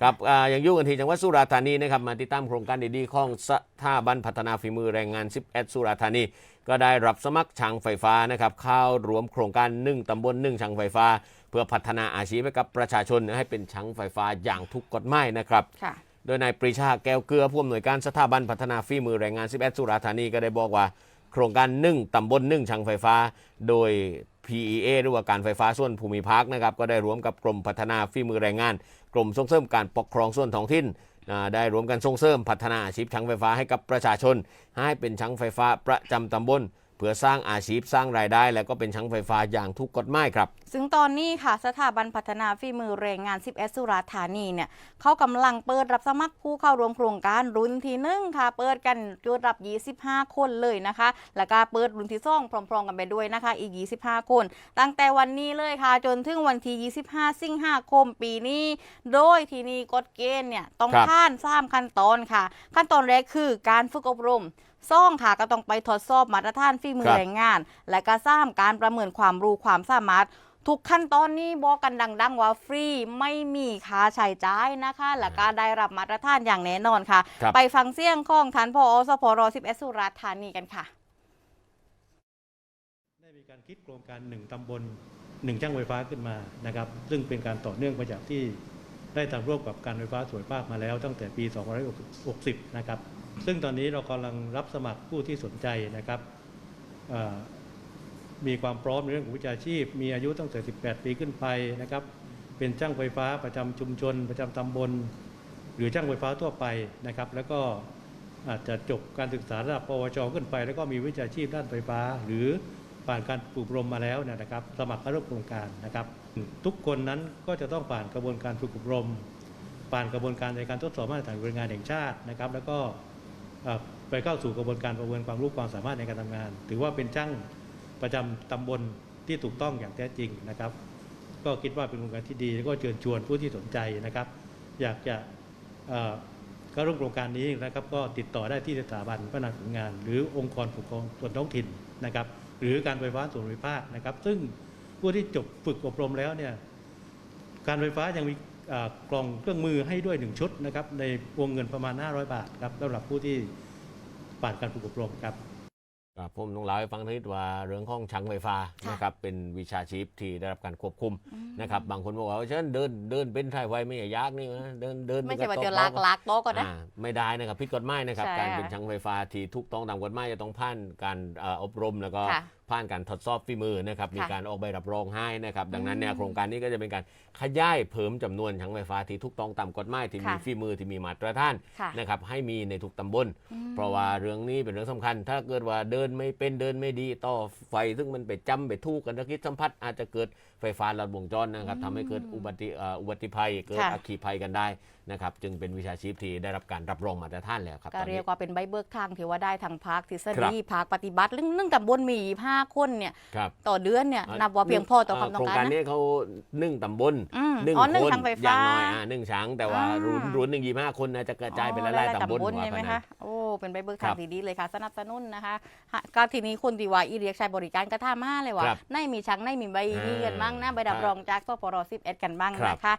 ครับอ่ายังอยู่กันที่จังหวัดสุราษฎร์ธานีนะครับมาติดตามโครงการดีๆของสถาบันพัฒนาฝีมือแรงงาน 11 สุราษฎร์ธานี ก็ได้รับสมัครช่างไฟฟ้านะครับเข้ารวมโครงการ 1 ตำบล 1ช่างไฟฟ้า เพื่อพัฒนาอาชีพให้กับประชาชนให้เป็นช่างไฟฟ้าอย่างถูกกฎหมายนะครับค่ะโดยนายปรีชาแก้วเกลือผู้อำนวยการสถาบันพัฒนาฝีมือแรงงาน 11 สุราษฎร์ธานีก็ได้บอกว่า โครงการ 1 ตำบล 1ช่างไฟฟ้า โดย PEA หรือว่าการไฟฟ้าส่วนภูมิภาคนะครับก็ได้ร่วมกับกรมพัฒนาฝีมือแรงงาน กรมส่งเสริมการปกครองส่วนท้องถิ่นได้ร่วมกันส่งเสริมพัฒนาอาชีพช่างไฟฟ้าให้กับประชาชน ให้เป็นช่างไฟฟ้าประจำตำบล เพื่อสร้างอาชีพสร้างรายได้ และก็เป็นช่างไฟฟ้าอย่างถูกกฎหมายครับ ซึ่งตอนนี้ค่ะ สถาบันพัฒนาฝีมือแรงงาน 11 สุราษฎร์ธานีเนี่ยเขากำลังเปิดรับสมัครผู้เข้าร่วมโครงการรุ่นที่หนึ่งค่ะ เปิดกันจุดรับ 25 คนเลยนะคะ แล้วก็เปิดรุ่นที่สองพร้อมๆ กันไปด้วยนะคะ อีก 25 คน ตั้งแต่วันนี้เลยค่ะ จนถึงวันที่ 25 สิงหาคมปีนี้ โดยที่นี่กฎเกณฑ์เนี่ยต้องครับผ่านสามขั้นตอนค่ะ ขั้นตอนแรกคือการฝึกอบรมซ่องค่ะก็ต้องไปทดสอบมาตรฐานฝีมือแรงงาน และก็สร้างการประเมินความรู้ความสามารถ ทุกขั้นตอนนี้บอกกันดัง ๆ ว่าฟรีไม่มีค่าใช้จ่ายนะคะ และก็ได้รับมาตรฐานอย่างแน่นอนค่ะ ครับ ไปฟังเสียงของท่านพอสพร11สุราษฎร์ธานีกันค่ะ ได้มีการคิดโครงการหนึ่งตำบลหนึ่งช่างไฟฟ้าขึ้นมานะครับ ซึ่งเป็นการต่อเนื่องมาจากที่ได้ทำร่วมกับการไฟฟ้าส่วนภาคมาแล้วตั้งแต่ปี 2560 นะครับ ซึ่งตอนนี้เรากำลังรับสมัครผู้ที่สนใจนะครับมีความพร้อมในเรื่องของวิชาชีพ มีอายุตั้งแต่ 18 ปีขึ้นไปนะครับ เป็นช่างไฟฟ้าประจำชุมชน ประจำตำบล หรือช่างไฟฟ้าทั่วไปนะครับ แล้วก็อาจจะจบการศึกษาระดับปวชขึ้นไป แล้วก็มีวิชาชีพด้านไฟฟ้า หรือผ่านการฝึกอบรมมาแล้วนะครับ สมัครเข้าร่วมโครงการนะครับ ทุกคนนั้นก็จะต้องผ่านกระบวนการฝึกอบรม ผ่านกระบวนการในการทดสอบมาตรฐานบริการแห่งชาตินะครับ แล้วก็ ไปเข้าสู่กระบวนการประเมินความรู้ความสามารถในการทำงาน ถือว่าเป็นช่างประจำตำบลที่ถูกต้องอย่างแท้จริงนะครับ ก็คิดว่าเป็นโครงการที่ดี แล้วก็เชิญชวนผู้ที่สนใจนะครับ อยากจะเอ่อเข้าร่วมโครงการนี้นะครับ ก็ติดต่อได้ที่สถาบันพัฒนาฝีมืองาน หรือองค์กรปกครองส่วนท้องถิ่นนะครับ หรือการไฟฟ้าส่วนภูมิภาคนะครับ ซึ่งผู้ที่จบฝึกอบรมแล้วเนี่ยการไฟฟ้ายังมี กล่องเครื่องมือให้ด้วยหนึ่งชุดนะครับในวงเงินประมาณ 500 บาทครับสำหรับผู้ที่ผ่านการฝึกอบรมครับครับผมต้องเล่าให้ฟังนิดว่าเรื่องของช่างไฟฟ้าค่ะนะครับเป็นวิชาชีพที่ได้รับการควบคุมนะครับบางคนบอกว่าฉันเดินเดินเป็นไทยไฟไม่ยากนี่นะเดินเดินไม่ใช่ว่าก็จะตลากลากโต๊ะก็ได้อ่าไม่ได้นะครับผิดกฎหมายนะครับใช่การเป็นค่ะช่างไฟฟ้าที่ถูกต้องตามกฎหมายจะต้องผ่านการเอ่ออบรมแล้วก็ค่ะ ผ่านการทดสอบฝีมือนะครับมีค่ะการออกใบรับรองให้นะครับดังนั้นเนี่ยอืมโครงการนี้ก็จะเป็นการขยายเพิ่มจำนวนช่างไฟฟ้าที่ถูกต้องตามกฎหมายที่มีค่ะฝีมือที่มีมาตรฐานค่ะนะครับให้มีในทุกตำบลอืมเพราะว่าเรื่องนี้เป็นเรื่องสำคัญ ถ้าเกิดว่าเดินไม่เป็นเดินไม่ดีต่อไฟซึ่งมันไปจำไปทูกกันตะคิดสัมผัสอาจจะเกิดไฟฟ้าลัดวงจรนะครับอืมทำให้เกิดอุบัติเอ่ออุบัติภัยเกิดค่ะอัคคีภัยกันได้นะครับจึงเป็นวิชาชีพที่ได้รับการรับรองมาตรฐานแล้วครับก็ตอนเรีนี้ยกว่าเป็นใบเบิกทางที่ว่าได้ทางภาคทฤษครัฎีบภาคปฏิบัติเรื่องเรื่องแต่บนมีห้าคนเนี่ยครับต่อเดือนเนี่ยอะนับว่าเพียงพอต่อความเต้องโครงการการนะนี้เขาหนึ่งตำบลอืมหนึ่งอ๋อหนึ่งคนทางไฟอฟ้าย่างน้อยอ่าหนึ่งช้างแต่ว่าอ่ารุ่นรุ่นหนึ่งยี่ห้าคนนะจะกระจายไปหลายๆตำบลใช่ไหมว่าคะกันนะโอ้เป็นใบเบิกครัทางบที่ดีเลยค่ะ สนับสนุนนะคะฮะก็ทีนี้คนที่ว่าอีเรียกใช้บริการก็ท่ามาเลยว่าครับในมีชังในมีใบนี้กันบ้างนะใบรับครับรองจากสปร11กันบ้างครับนะคะ